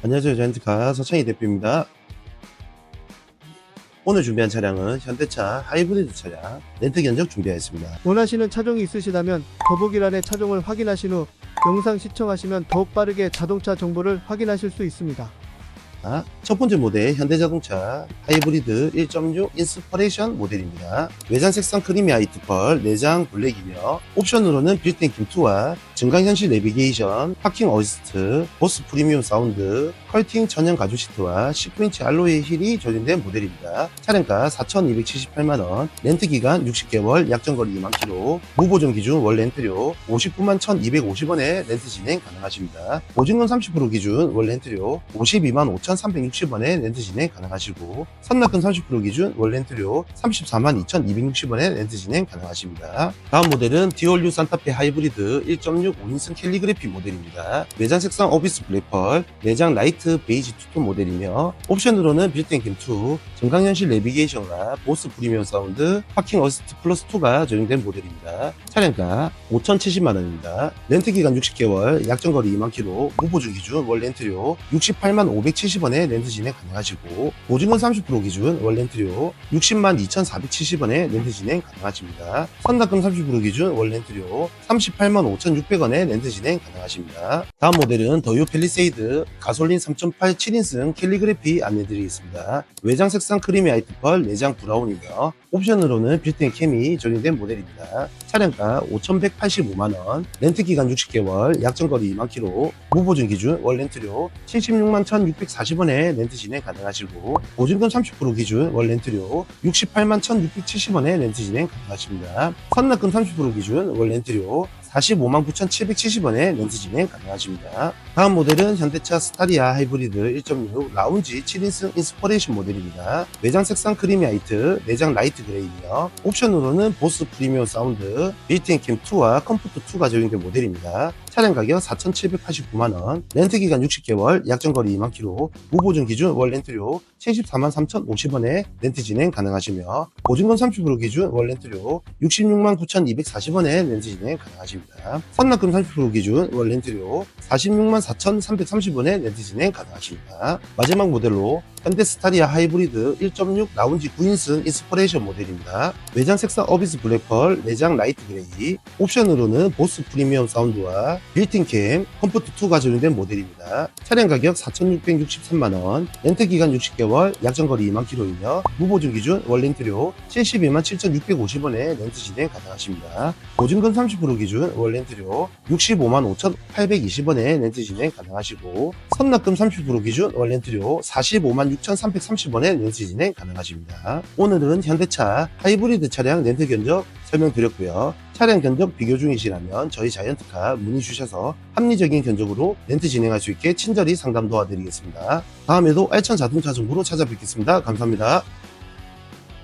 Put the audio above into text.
안녕하세요. 자이언트카 서창희 대표입니다. 오늘 준비한 차량은 현대차 하이브리드 차량 렌트 견적 준비하였습니다. 원하시는 차종이 있으시다면 더보기란의 차종을 확인하신 후 영상 시청하시면 더욱 빠르게 자동차 정보를 확인하실 수 있습니다. 첫 번째 모델 현대자동차 하이브리드 1.6 인스퍼레이션 모델입니다. 외장 색상 크리미 화이트 펄, 내장 블랙이며 옵션으로는 빌트인 김2와 증강현실 내비게이션, 파킹 어시스트, 보스 프리미엄 사운드, 컬팅 전용 가죽 시트와 19인치 알로이 힐이 적용된 모델입니다. 차량가 4,278만원, 렌트 기간 60개월, 약정거리 2만 킬로, 무보증 기준 월 렌트료 59만 1,250원에 렌트 진행 가능하십니다. 보증금 30% 기준 월 렌트료 52만 5,360원에 렌트 진행 가능하시고 선납금 30% 기준 월 렌트료 34만 2,260원에 렌트 진행 가능하십니다. 다음 모델은 디올류 산타페 하이브리드 1.6 5인승 캘리그래피 모델입니다. 내장 색상 오피스 블랙펄, 내장 라이트 베이지 투톤 모델이며 옵션으로는 빌트인 캠2, 증강현실 내비게이션과 보스 프리미엄 사운드, 파킹 어시스트 플러스 2가 적용된 모델입니다. 차량가 5,070만원입니다. 렌트 기간 60개월, 약정거리 2만 킬로, 무보증 기준 월 렌트료 68만 570원에 렌트 진행 가능하시고 보증금 30% 기준 월 렌트료 60만 2,470원에 렌트 진행 가능하십니다. 선납금 30% 기준 월 렌트료 38만 5,600원 에 렌트 진행 가능하십니다. 다음 모델은 더유 펠리세이드 가솔린 3.8 7인승 캘리그래피 안내드리겠습니다. 외장 색상 크리미 화이트 펄, 내장 브라운이며 옵션으로는 빌트인 캠이 적용된 모델입니다. 차량가 5,185만원, 렌트 기간 60개월, 약정거리 2만 킬로, 무보증 기준 월 렌트료 76만 1,640원에 렌트 진행 가능하시고 보증금 30% 기준 월 렌트료 68만 1,670원에 렌트 진행 가능하십니다. 선납금 30% 기준 월 렌트료 45만 9,770원에 렌트 진행 가능하십니다. 다음 모델은 현대차 스타리아 하이브리드 1.6 라운지 7인승 인스퍼레이션 모델입니다. 내장 색상 크리미 화이트, 내장 라이트 그레이며 옵션으로는 보스 프리미엄 사운드, 빌트인 캠 2와 컴포트 2가 적용된 모델입니다. 차량 가격 4,789만원, 렌트 기간 60개월, 약정거리 2만 킬로, 무보증 기준 월 렌트료 74만 3,050원에 렌트 진행 가능하시며 보증금 30% 기준 월 렌트료 66만 9,240원에 렌트 진행 가능하십니다. 선납금 30% 기준 월 렌트료 46만 4,330원에 렌트 진행 가능하십니다. 마지막 모델로 현대 스타리아 하이브리드 1.6 라운지 9인승 인스퍼레이션 모델입니다. 외장 색상 어비스 블랙펄, 내장 라이트 그레이, 옵션으로는 보스 프리미엄 사운드와 빌트인 캠, 컴포트 2가 적용된 모델입니다. 차량 가격 4,663만원, 렌트 기간 60개월, 약정거리 2만 킬로이며 무보증 기준 월 렌트료 72만 7,650원에 렌트 진행 가능하십니다. 보증금 30% 기준 월 렌트료 65만 5,820원에 렌트 진행 가능하시고 선납금 30% 기준 월 렌트료 45만 6,330원에 렌트 진행 가능하십니다. 오늘은 현대차 하이브리드 차량 렌트 견적 설명드렸고요. 차량 견적 비교 중이시라면 저희 자이언트카 문의 주셔서 합리적인 견적으로 렌트 진행할 수 있게 친절히 상담 도와드리겠습니다. 다음에도 알찬 자동차 정보로 찾아뵙겠습니다. 감사합니다.